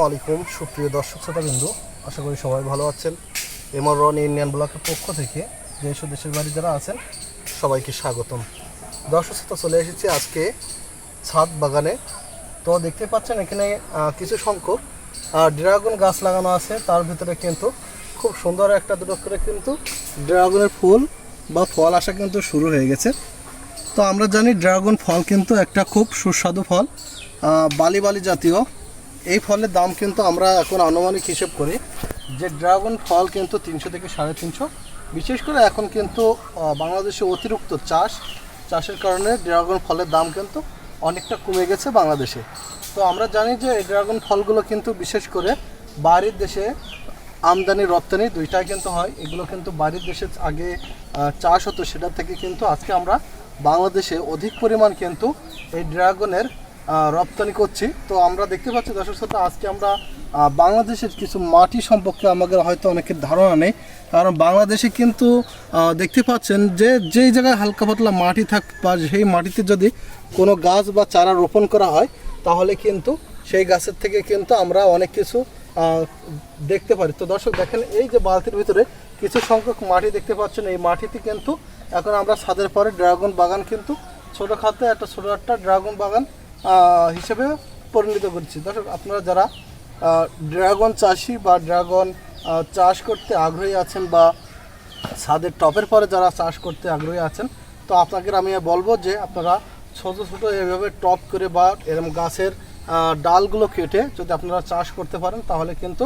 আসসালামু আলাইকুম। সুপ্রিয় দর্শক শ্রোতা বিন্দু আশা করি সবাই ভালো আছেন। এমআর রন ইন্ডিয়ান ব্লকের পক্ষ থেকে দেশ ও দেশের বাড়ি যারা আছেন, সবাইকে স্বাগতম। দর্শক শ্রোতা, চলে এসেছি আজকে ছাদ বাগানে। তো দেখতে পাচ্ছেন এখানে কিছু সংখ্যক ড্রাগন গাছ লাগানো আছে। তার ভিতরে কিন্তু খুব সুন্দর একটা দুটো করে কিন্তু ড্রাগনের ফুল বা ফল আসা কিন্তু শুরু হয়ে গেছে। তো আমরা জানি ড্রাগন ফল কিন্তু একটা খুব সুস্বাদু ফল বালি বালি জাতীয় এই ফলের দাম কিন্তু আমরা এখন আনুমানিক হিসেব করি যে ড্রাগন ফল কিন্তু তিনশো থেকে সাড়ে তিনশো। বিশেষ করে এখন কিন্তু বাংলাদেশে অতিরিক্ত চাষ, চাষের কারণে ড্রাগন ফলের দাম কিন্তু অনেকটা কমে গেছে বাংলাদেশে। তো আমরা জানি যে এই ড্রাগন ফলগুলো কিন্তু বিশেষ করে বাইরের দেশে আমদানি, রপ্তানি দুইটাই কিন্তু হয়। এগুলো কিন্তু বাইরের দেশে আগে চাষ হতো, সেটা থেকে কিন্তু আজকে আমরা বাংলাদেশে অধিক পরিমাণ কিন্তু এই ড্রাগনের রপ্তানি করছি। তো আমরা দেখতে পাচ্ছি দর্শক শ্রোতা, আজকে আমরা বাংলাদেশের কিছু মাটি সম্পর্কে আমাদের হয়তো অনেকের ধারণা নেই। কারণ বাংলাদেশে কিন্তু দেখতে পাচ্ছেন যে, যেই জায়গায় হালকা পাতলা মাটি থাক বা সেই মাটিতে যদি কোনো গাছ বা চারা রোপণ করা হয়, তাহলে কিন্তু সেই গাছের থেকে কিন্তু আমরা অনেক কিছু দেখতে পারি। তো দর্শক, দেখেন এই যে বালতির ভিতরে কিছু সংখ্যক মাটি দেখতে পাচ্ছেন। এই মাটিতে কিন্তু এখন আমরা ছাদের পরে ড্রাগন বাগান কিন্তু ছোটোখাটো একটা ছোটো একটা ড্রাগন বাগান হিসেবে পরিণত করছি। দর্শক, আপনারা যারা ড্রাগন চাষি বা ড্রাগন চাষ করতে আগ্রহী আছেন বা ছাদের টপের পরে যারা চাষ করতে আগ্রহী আছেন, তো আপনাকে আমি বলব যে আপনারা ছোট ছোট এভাবে টপ করে বা এরকম গাছের ডালগুলো কেটে যদি আপনারা চাষ করতে পারেন, তাহলে কিন্তু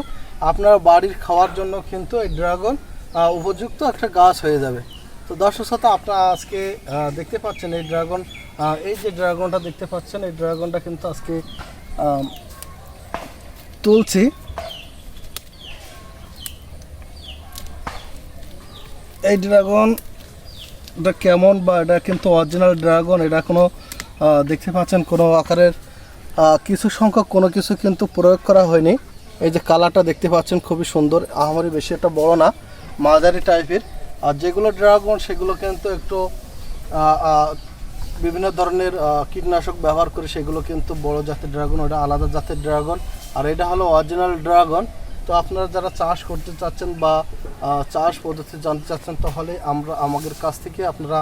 আপনার বাড়ির খাওয়ার জন্য কিন্তু এই ড্রাগন উপযুক্ত একটা গাছ হয়ে যাবে। তো দর্শক শ্রোতা, আপনারা আজকে দেখতে পাচ্ছেন এই ড্রাগন এই যে ড্রাগনটা দেখতে পাচ্ছেন, এই ড্রাগনটা কিন্তু আজকে তুলছি। এই ড্রাগন এটা কেমন বা এটা কিন্তু অরিজিনাল ড্রাগন? এটা কোনো দেখতে পাচ্ছেন কোনো আকারের কিছু সংখ্যক, কোনো কিছু কিন্তু প্রয়োগ করা হয়নি। এই যে কালারটা দেখতে পাচ্ছেন, খুবই সুন্দর। আমারই বেশি একটা বড় না, মাঝারি টাইপের আর যেগুলো ড্রাগন, সেগুলো কিন্তু একটু বিভিন্ন ধরনের কীটনাশক ব্যবহার করে সেগুলো কিন্তু বড় জাতের ড্রাগন, ওটা আলাদা জাতের ড্রাগন। আর এটা হলো অরিজিনাল ড্রাগন। তো আপনারা যারা চাষ করতে চাচ্ছেন বা চাষ পদ্ধতি জানতে চাচ্ছেন, তাহলে আমরা, আমাদের কাছ থেকে আপনারা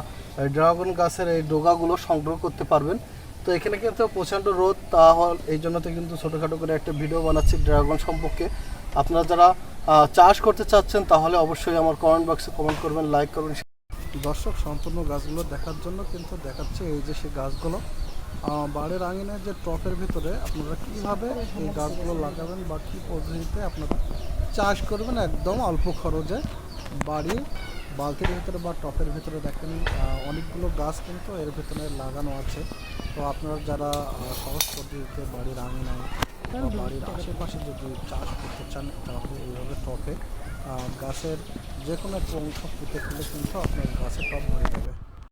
ড্রাগন গাছের এই ডোগাগুলো সংগ্রহ করতে পারবেন। তো এখানে কিন্তু প্রচণ্ড রোদ, তাহলে এই জন্য তো কিন্তু ছোটোখাটো করে একটা ভিডিও বানাচ্ছি ড্রাগন সম্পর্কে। আপনারা যারা চাষ করতে চাচ্ছেন, তাহলে অবশ্যই আমার কমেন্ট বক্সে কমেন্ট করবেন লাইক করবেন। দর্শক, সম্পূর্ণ গাছগুলো দেখার জন্য কিন্তু দেখাচ্ছে এই যে সেই গাছগুলো। বাড়ির আঙিনের যে টপের ভিতরে আপনারা কীভাবে এই গাছগুলো লাগাবেন বা কী পদ্ধতিতে আপনারা চাষ করবেন, একদম অল্প খরচে বাড়ি, বালতির ভিতরে বা টপের ভিতরে দেখেন অনেকগুলো গাছ কিন্তু এর ভিতরে লাগানো আছে। তো আপনারা যারা সহজ পদ্ধতিতে বাড়ির আঙিনায় বাড়ির আশেপাশে যদি চাষ করতে চান, তাহলে এইভাবে টপে গাছের যে কোনো একটা অংশ পুঁতে ফেলে কিন্তু আপনার গাছের টপ ভরে যাবে।